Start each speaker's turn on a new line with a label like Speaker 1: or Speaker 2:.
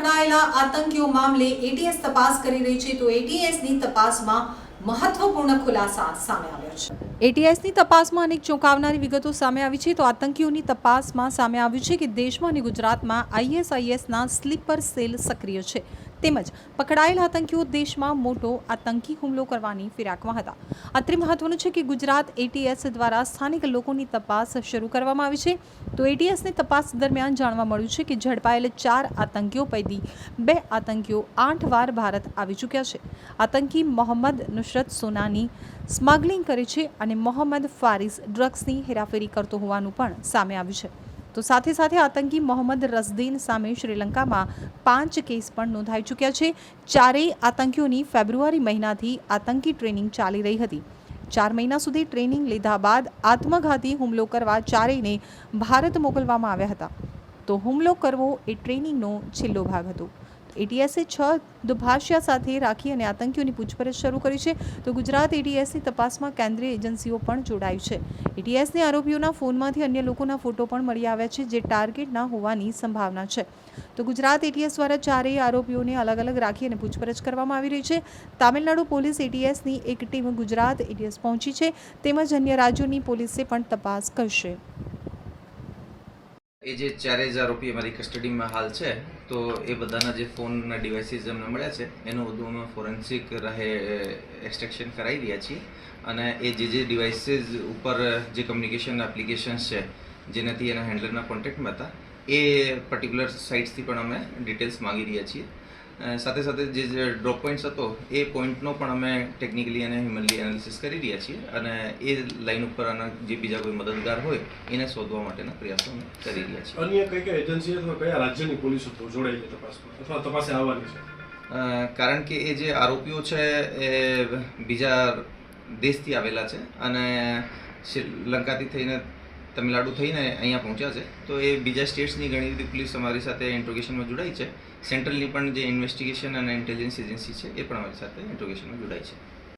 Speaker 1: રહેલા આતંકીઓ મામલે એટીએસ તપાસ કરી રહી છે, તો એટીએસની તપાસમાં મહત્વપૂર્ણ ખુલાસા સામે આવ્યા છે. એટીએસની તપાસમાં અનેક ચોંકાવનારી વિગતો સામે આવી છે, તો આતંકીઓની તપાસમાં સામે આવ્યું છે કે દેશમાં અને ગુજરાતમાં આઈએસઆઈએસના સ્લીપર સેલ સક્રિય છે. તેમજ પકડાયેલ આતંકીઓ દેશમાં મોટો આતંકી હુમલો કરવાની ફિરાકમાં હતા. અત્રે મહત્વનું છે કે ગુજરાત એટીએસ દ્વારા સ્થાનિક લોકોની તપાસ શરૂ કરવામાં આવી છે. તો એટીએસની તપાસ દરમિયાન જાણવા મળ્યું છે કે ઝડપાયેલ ચાર આતંકીઓ પૈકી બે આતંકીઓ આઠ વાર ભારત આવી ચૂક્યા છે. આતંકી મોહમ્મદ નુસરત સોનાની સ્મગલિંગ કરે છે અને મોહમ્મદ ફારિસ ડ્રગ્સની હેરાફેરી કરતો હોવાનું પણ સામે આવ્યું છે. તો સાથે સાથે આતંકી મોહમ્મદ રસદીન સામે શ્રીલંકામાં પાંચ કેસ પણ નોંધાઈ ચૂક્યા છે. ચારેય આતંકીઓની ફેબ્રુઆરી મહિનાથી આતંકી ટ્રેનિંગ ચાલી રહી હતી. ચાર મહિના સુધી ટ્રેનિંગ લીધા બાદ આત્મઘાતી હુમલો કરવા ચારેયને ભારત મોકલવામાં આવ્યા હતા. તો હુમલો કરવો એ ટ્રેનિંગનો છેલ્લો ભાગ હતો. એટીએસે છ દુભાષિયા સાથે રાખી અને આતંકીઓની પૂછપરછ શરૂ કરી છે. તો ગુજરાત એટીએસની તપાસમાં કેન્દ્રીય એજન્સીઓ પણ જોડાઈ છે. એટીએસને આરોપીઓના ફોનમાંથી અન્ય લોકોના ફોટો પણ મળી આવ્યા છે, જે ટાર્ગેટના હોવાની સંભાવના છે. તો ગુજરાત એટીએસ દ્વારા ચારેય આરોપીઓને અલગ અલગ રાખી અને પૂછપરછ કરવામાં આવી રહી છે. તામિલનાડુ પોલીસ એટીએસની એક ટીમ ગુજરાત એટીએસ પહોંચી છે, તેમજ અન્ય રાજ્યોની પોલીસે પણ તપાસ કરશે.
Speaker 2: એ જે ચારે હજાર આરોપી અમારી કસ્ટડીમાં હાલ છે, તો એ બધાના જે ફોનના ડિવાઇસીસ અમને મળ્યા છે, એનું બધું અમે ફોરેન્સિક રહે એક્સટ્રેક્શન કરાવી રહ્યા છીએ. અને એ જે જે ડિવાઇસીસ ઉપર જે કમ્યુનિકેશન એપ્લિકેશન્સ છે, જેનાથી એના હેન્ડલરના કોન્ટેક્ટમાં હતા, એ પર્ટિક્યુલર સાઇટ્સથી પણ અમે ડિટેલ્સ માંગી રહ્યા છીએ. સાથે સાથે જે જે ડ્રોપ પોઈન્ટ્સ હતો એ પોઈન્ટનો પણ અમે ટેકનિકલી અને હ્યુમનલી એનાલિસિસ કરી રહ્યા છીએ અને એ લાઈન ઉપર આના જે બીજા કોઈ મદદગાર હોય એને શોધવા માટેના પ્રયાસો અમે કરી રહ્યા છીએ.
Speaker 3: અન્ય કઈ કઈ એજન્સી અથવા કયા રાજ્યની પોલીસ જોડાયેલી તપાસમાં અથવા તપાસે આવવાની છે?
Speaker 2: કારણ કે એ જે આરોપીઓ છે એ બીજા દેશથી આવેલા છે અને શ્રીલંકાથી થઈને તમિલનાડુ થઈને અહીંયા પહોંચ્યા છે. તો એ બીજા સ્ટેટ્સની ઘણી બધી પોલીસ અમારી સાથે ઇન્ટ્રોગેશનમાં જોડાઈ છે. સેન્ટ્રલની પણ જે ઇન્વેસ્ટિગેશન અને ઇન્ટેલિજન્સ એજન્સી છે, એ પણ અમારી સાથે ઇન્ટ્રોગેશનમાં જોડાઈ છે.